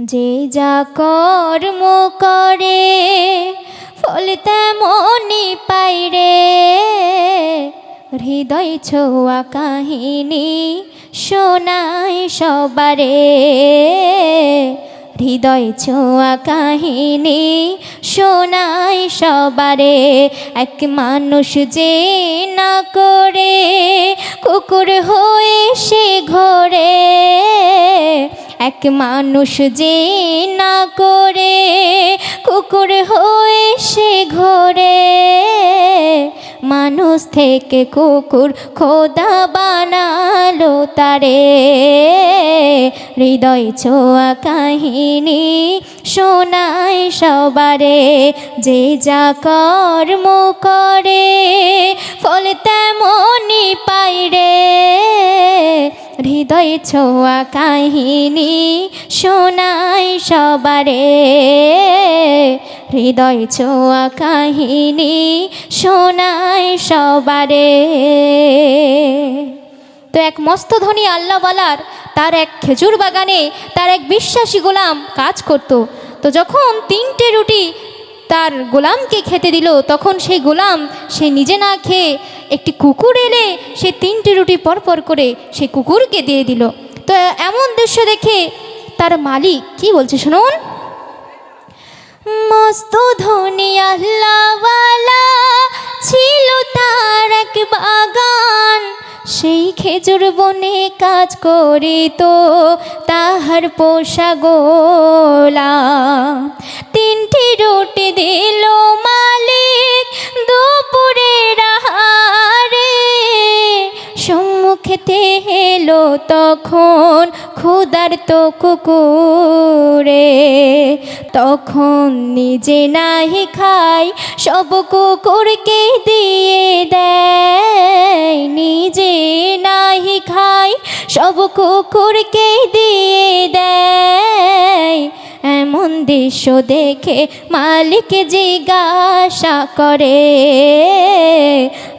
যে যা কর্ম করে ফল তেমনি পাই রে। হৃদয় ছোয়া কাহিনী শোনায় সবারে। হৃদয় ছোঁয়া কাহিনী শোনায় সবারে। এক মানুষ যে না করে, কুকুর হয়ে সে ঘরে। এক মানুষ যে না করে, কুকুর হয়ে সে ঘরে। মানুষ থেকে কুকুর খোদা বানালো তারে। হৃদয় ছোঁয়া কাহিনী শোনাই সবারে, যে যা কর্ম করে ফল তেমনি পাই রে। হৃদয় ছোঁয়া কাহিনী শোনাই সবারে হৃদয় ছোঁয়া কাহিনী শোনাই সবারে। তো এক মস্ত ধনী আল্লাহওয়ালার তার এক খেজুর বাগানে তার এক বিশ্বাসী গোলাম কাজ করত। তো যখন তিনটে রুটি তার গোলামকে খেতে দিল, তখন সেই গোলাম সে নিজে না খেয়ে একটি কুকুর এলে সে তিনটে রুটি পরপর করে সে কুকুরকে দিয়ে দিল। তো এমন দৃশ্য দেখে তার মালিক কি বলছে শুনুন? মস্ত ধনী আল্লাহওয়ালা ছিল তার এক বাগান। সেই খেজুর বনে কাজ করিত তাহার পোষা গোলা তিনটি রুটি দিল মালিক ক্ষুদার তো কুকুরে, তখন নিজে নাহি খাই, সব কুকুরকে দিয়ে দেয়। নিজে নাহি খাই, সব কুকুরকে দিয়ে দেয়। এমন দৃশ্য দেখে মালিক জিজ্ঞাসা করে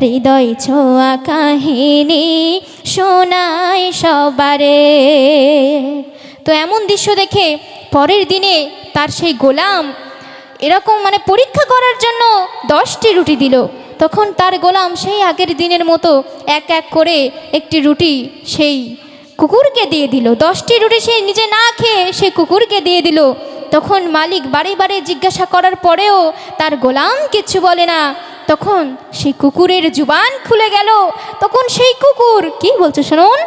হৃদয় ছোঁয়া কাহিনী শোনায় সবারে। তো এমন দৃশ্য দেখে পরের দিনে তার সেই গোলাম এরকম মানে পরীক্ষা করার জন্য দশটি রুটি দিল। তখন তার গোলাম সেই আগের দিনের মতো এক এক করে একটি রুটি সেই কুকুরকে দিয়ে দিল। দশটি রুটি সে নিজে না খেয়ে সে কুকুরকে দিয়ে দিল। তখন মালিক বারে বারে জিজ্ঞাসা করার পরেও তার গোলাম কিচ্ছু বলে না। তখন সেই কুকুরের জুবান খুলে গেল। তখন সেই কুকুর, কি বলছে শুনুন?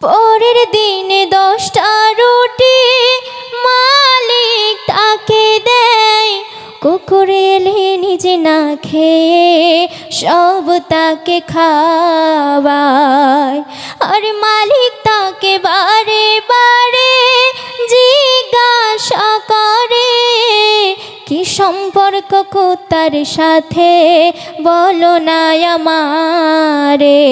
পরের দিনে দশটা রুটি মালিক তাকে দেয়। কুকুর এলে নিজে না খেয়ে সব তাকে খাওয়ায়। আর মালিক তাকে বারে বারে কুত্তার সাথে, বলো না আমারে।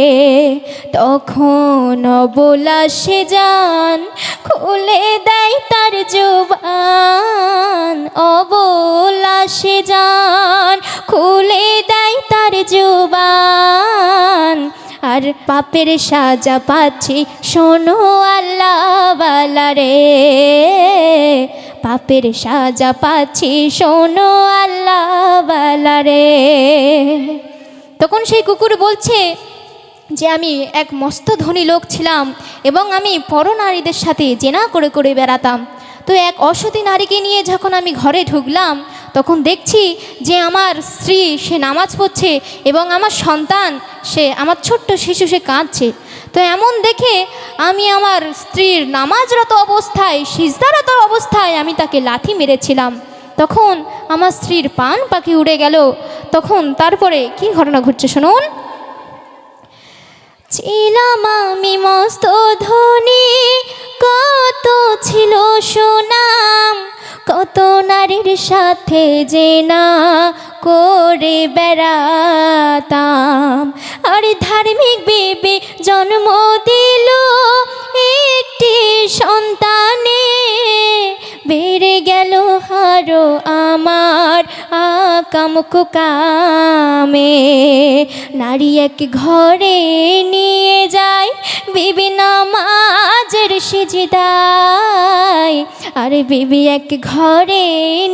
তখন বলা সে যান, খুলে দেয় তার জুবান। অবলা সে যান, খুলে দেয় তার জুবান। আর পাপের সাজা পাচ্ছি, শোনো আল্লাহ রে। পাপের সাজা পাচ্ছি, শোনো আল্লাহ রে তখন সেই কুকুর বলছে যে, আমি এক মস্ত ধনী লোক ছিলাম এবং আমি পরনারীদের সাথে জেনা করে করে বেড়াতাম। তো এক অসতী নারীকে নিয়ে যখন আমি ঘরে ঢুকলাম, তখন দেখছি যে, আমার স্ত্রী, সে নামাজ পড়ছে এবং আমার সন্তান, সে, আমার ছোট্ট শিশু, সে কাঁদছে। তো এমন দেখে আমি আমার স্ত্রীর নামাজরত অবস্থায়, সিজদারত অবস্থায় আমি তাকে লাথি মেরেছিলাম। তখন আমার স্ত্রীর পান পাখি উড়ে গেল। তখন তারপরে কি ঘটনা ঘটছে শুনুন। ছিলাম আমি মস্ত ধনী, কত ছিল সুনাম, কত নারীর সাথে যে না করে বেড়াতাম। আর ধার্মিক বেবে জন্ম দিল একটি সন্তানে। বেড়ে গেল হারো আমার আকামুক কামে নারী এক ঘরে নিয়ে যায় বিবি নামাজের সিজদায় আর বিবি এক ঘরে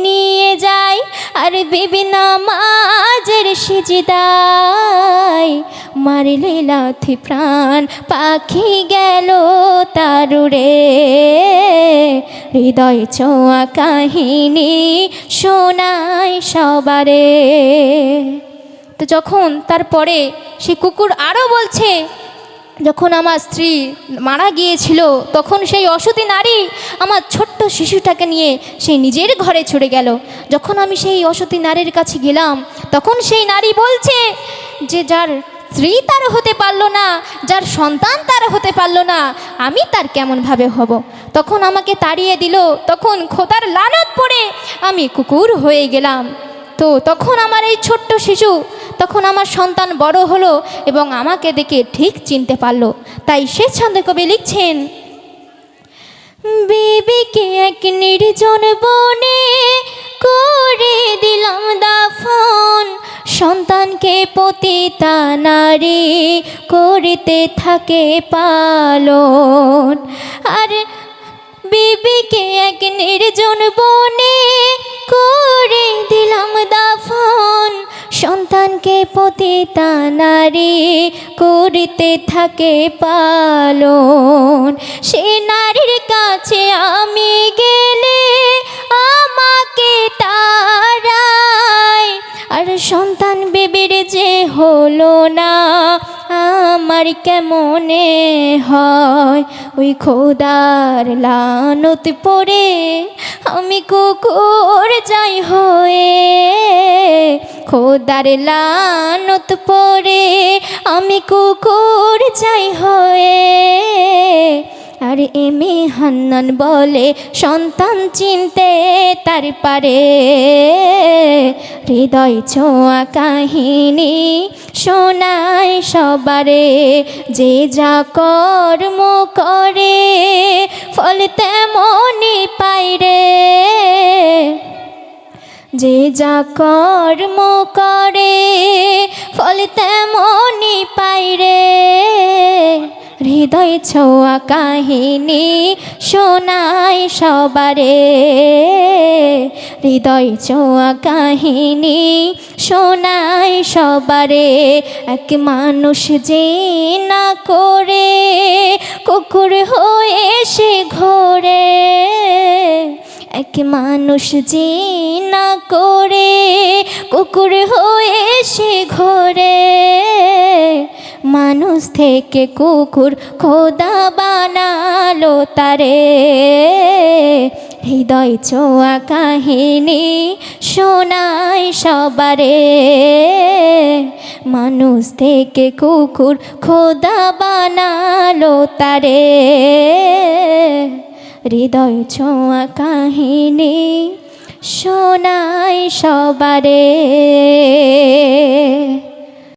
নিয়ে যায়, আর বিবি নামাজের সিজিদায় মারিলে লাথি প্রাণ পাখি গেল তারুরে হৃদয় ছোঁয়া কাহিনী শোনায় সবারে। তো যখন তারপরে সে কুকুর আরও বলছে যখন আমার স্ত্রী মারা গিয়েছিল, তখন সেই অসতী নারী আমার ছোট্ট শিশুটাকে নিয়ে সেই নিজের ঘরে ছুটে গেল। যখন আমি সেই অসতী নারীর কাছে গেলাম, তখন সেই নারী বলছে যে, যার স্ত্রী তার হতে পারল না, যার সন্তান তার হতে পারল না, আমি তার কেমনভাবে হব? তখন আমাকে তাড়িয়ে দিল। তখন খোদার লানত পড়ে আমি কুকুর হয়ে গেলাম। তো তখন আমার এই ছোট্ট শিশু তখন আমার সন্তান বড় হলো এবং আমাকে দেখে ঠিক চিনতে পারল। তাই সে ছন্দে কবি লিখছেন, বেবিকে এক নির্জন বনে করে দিলাম দাফন। সন্তানকে পতিতা নারী করিতে থাকে পালন। আর বিবিকে এক নির্জন বনে সন্তানকে পতিতা নারী করিতে থাকে পালন। সে নারীর কাছে আমি গেলে আমাকে তারায় আর সন্তান বেবির যে হলো না, আমার কেমনে হয়? ওই খোদার লানত পড়ে আমি কুকুর যাই হয়ে খোদার লানত পড়ে আমি কুকুর চাই হয়ে। আর এমে হান্নান বলে সন্তান চিনতে তার পারে। হৃদয় ছোঁয়া কাহিনী শোনায় সবারে, যে যা কর্ম করে, ফল তেমনই পাই রে। যে যা কর্ম করে, ফল তেমনই পাই রে। হৃদয় ছোঁয়া কাহিনী শোনায় সবারে। হৃদয় ছোঁয়া কাহিনী শোনায় সবারে। এক মানুষ যে না করে, কুকুর হয়ে সে ঘোরে। এক মানুষ যে না করে, কুকুর হয়ে সে ঘোরে। মানুষ থেকে কুকুর খোদা বানালো তারে। হৃদয় ছোঁয়া কাহিনী শোনায় সবারে। মানুষ থেকে কুকুর খোদা বানালো তারে। হৃদয় ছোঁয়া কাহিনী শোনায় সবারে।